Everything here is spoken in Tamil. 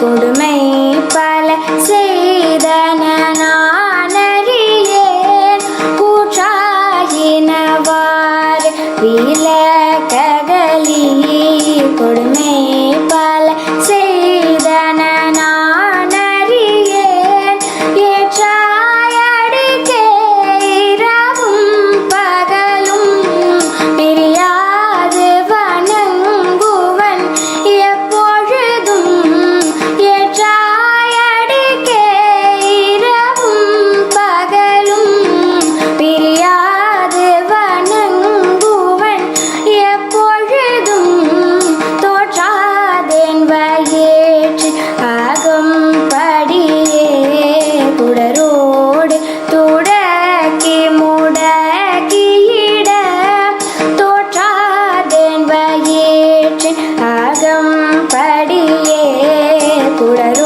கொடுமை பல செய்தன நானறியேன் கூற்றாயினவாறு விலை ahora